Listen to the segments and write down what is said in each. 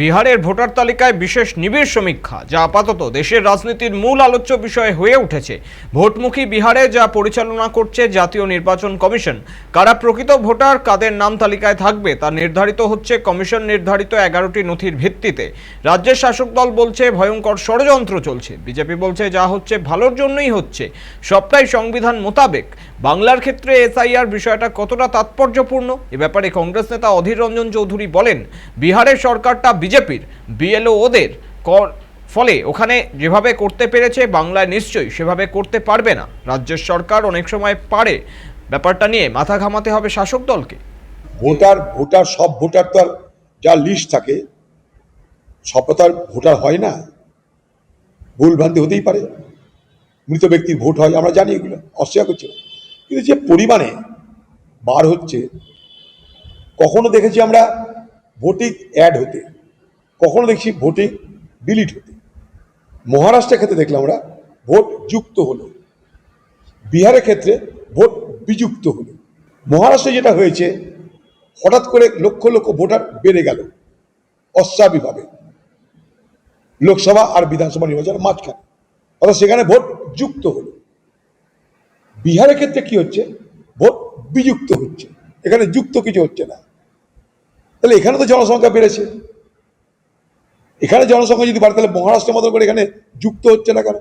বিহারের ভোটার তালিকায় বিশেষ নিবিড় সমীক্ষা, যা আপাতত দেশের রাজনীতির মূল আলোচ্য বিষয় হয়ে উঠেছে। ভোটমুখী বিহারে যা পরিচালনা করছে জাতীয় নির্বাচন কমিশন, কারা প্রকৃত ভোটার, কাদের নাম তালিকায় থাকবে তা নির্ধারিত হচ্ছে কমিশন নির্ধারিত এগারোটি নথির ভিত্তিতে। রাজ্যের শাসক দল বলছে ভয়ঙ্কর ষড়যন্ত্র চলছে। বিজেপি বলছে যা হচ্ছে ভালোর জন্যই হচ্ছে। সবটাই সংবিধান মোতাবেক। বাংলার ক্ষেত্রে এসআইআর বিষয়টা কতটা তাৎপর্যপূর্ণ? এ ব্যাপারে কংগ্রেস নেতা অধীর রঞ্জন চৌধুরী বলেন, বিহারের সরকারটা বিজেপির, বিএলও ওদের কর, ফলে ওখানে যেভাবে করতে পেরেছে বাংলায় নিশ্চয়ই সেভাবে করতে পারবে না। রাজ্যের সরকার অনেক সময় পারে ব্যাপারটা নিয়ে মাথা ঘামাতে হবে শাসক দলকে। ভোটার ভোটার, সব ভোটার তো যা লিস্ট থাকে, সব তার ভোটার হয় না। ভুল ভ্রান্তি হতেই পারে। মৃত ব্যক্তির ভোট হয়, আমরা জানি এগুলো, অস্বীকার করছি কিন্তু যে পরিমাণে বার হচ্ছে, কখনো দেখেছি আমরা ভোটিং অ্যাড হতে। কখনো দেখছি ভোটিং ডিলিট হতে। মহারাষ্ট্রের ক্ষেত্রে দেখলাম আমরা, ভোট যুক্ত হলো। বিহারের ক্ষেত্রে ভোট বিযুক্ত হলো। মহারাষ্ট্রে যেটা হয়েছে, হঠাৎ করে লক্ষ লক্ষ ভোটার বেড়ে গেল, অস্বাভাবিকভাবে। লোকসভা আর বিধানসভা নির্বাচনের মাঝখানে। অর্থাৎ সেখানে ভোট যুক্ত হলো। বিহারের ক্ষেত্রে কি হচ্ছে? ভোট বিযুক্ত হচ্ছে। এখানে যুক্ত কিছু হচ্ছে না। তাহলে এখানে তো জনসংখ্যা বেড়েছে। এখানে জনসংখ্যা যদি বাড়ে, তাহলে মহারাষ্ট্রের মতো করে এখানে যুক্ত হচ্ছে না কেন?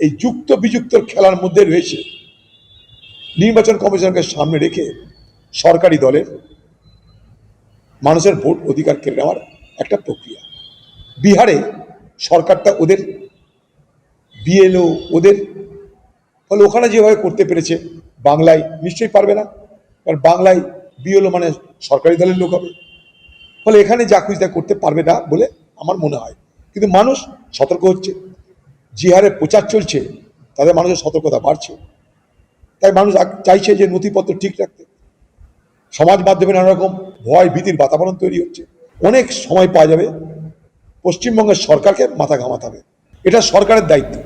এই যুক্ত বিযুক্ত খেলার মধ্যে রয়েছে। নির্বাচন কমিশনকে সামনে রেখে সরকারি দলের মানুষের ভোট অধিকার কেড়ে নেওয়ার একটা প্রক্রিয়া। বিহারে সরকারটা ওদের, বিএলও ওদের ফলে ওখানে যেভাবে করতে পেরেছে, বাংলায় নিশ্চয়ই পারবে না। কারণ বাংলায় বিএলও মানে সরকারি দলের লোক হবে। ফলে এখানে যা খুঁজে করতে পারবে না বলে আমার মনে হয়। কিন্তু মানুষ সতর্ক হচ্ছে। যে হারে প্রচার চলছে, তাদের মানুষের সতর্কতা বাড়ছে। তাই মানুষ চাইছে যে নথিপত্র ঠিক রাখতে। সমাজ মাধ্যমে নানা রকম ভয়, ভীতির বাতাবরণ তৈরি হচ্ছে। অনেক সময় পাওয়া যাবে। পশ্চিমবঙ্গের সরকারকে মাথা ঘামাতে হবে। এটা সরকারের দায়িত্ব।